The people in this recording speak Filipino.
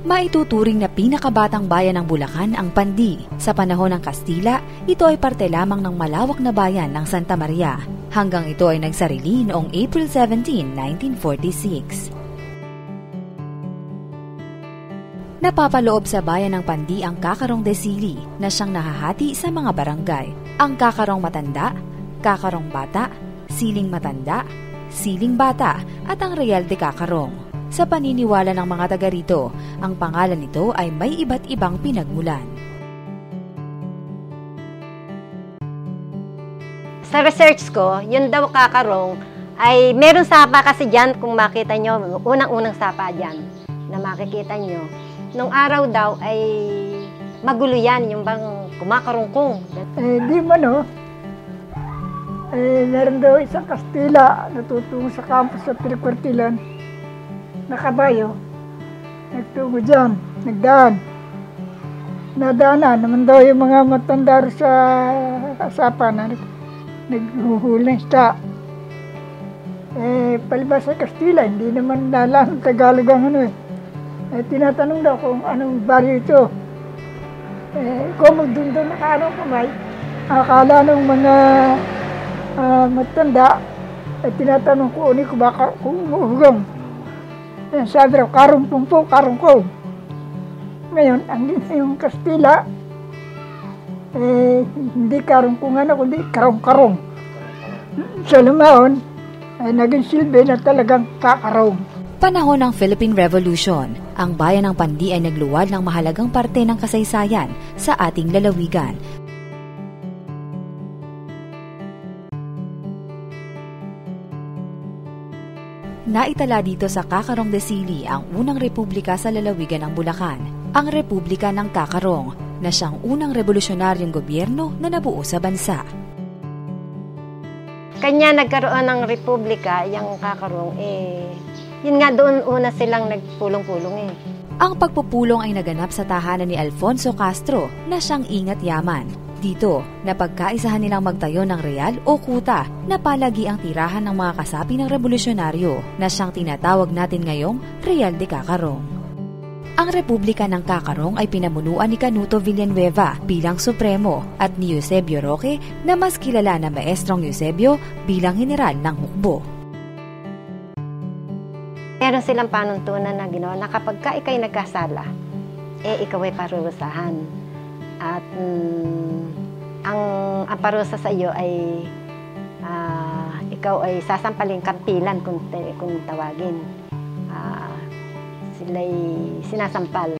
Maituturing na pinakabatang bayan ng Bulacan ang Pandi. Sa panahon ng Kastila, ito ay parte lamang ng malawak na bayan ng Santa Maria. Hanggang ito ay nagsarili noong April 17, 1946. Napapaloob sa bayan ng Pandi ang Kakarong de Sili na siyang nahahati sa mga barangay. Ang Kakarong Matanda, Kakarong Bata, Siling Matanda, Siling Bata at ang Real de Kakarong. Sa paniniwala ng mga taga rito, ang pangalan nito ay may iba't ibang pinagmulan. Sa research ko, yun daw kakarong ay meron sapa kasi dyan kung makita nyo, unang-unang sapa dyan na makikita nyo. Nung araw daw ay magulo yan, yung bang kumakarungkong. Eh, di man oh. Eh, meron daw isang Kastila natutungo sa campus sa Pilikwartilan na kabayo. Nagtungo dyan, nagdaan. Nadaanan naman daw yung mga matanda rin sa kasapan na nag, naghuhuli ng. Eh, palibas sa Kastila, hindi naman lalang Tagalog ang ano eh. Eh, tinatanong daw kung anong baryo ito. Eh, kung doon doon nakaano kamay, akala ng mga uh, matanda, eh, tinatanong ko, uni ko baka kung umuhugang. Sabi raw, karumpong po, karungkong. Ngayon, ang yung Kastila, eh, hindi karungkungan ako, kundi karong-karong. Sa lumaon, ay naging silbi na talagang kakarong. Panahon ng Philippine Revolution, ang bayan ng Pandi ay nagluwad ng mahalagang parte ng kasaysayan sa ating lalawigan Naitala dito sa Kakarong de Sili ang unang republika sa lalawigan ng Bulacan, ang Republika ng Kakarong, na siyang unang revolusyonaryong gobyerno na nabuo sa bansa. Kanya nagkaroon ng republika, yung Kakarong, eh, yun nga doon una silang nagpulong-pulong eh. Ang pagpupulong ay naganap sa tahanan ni Alfonso Castro na siyang ingat yaman dito, napagkaisahan nilang magtayo ng real o kuta na palagi ang tirahan ng mga kasapi ng revolusyonaryo na siyang tinatawag natin ngayong Real de Cacarong. Ang Republika ng Kakarong ay pinamunuan ni Canuto Villanueva bilang Supremo at ni Eusebio Roque na mas kilala na Maestrong Eusebio bilang General ng Hukbo. Meron silang panuntunan na ginawa na kapag ka ikay nagkasala, eh ikaw ay parurusahan. At mm, ang, parusa sa iyo ay uh, ikaw ay sasampalin kampilan kung, kung tawagin. Uh, sila'y sinasampal.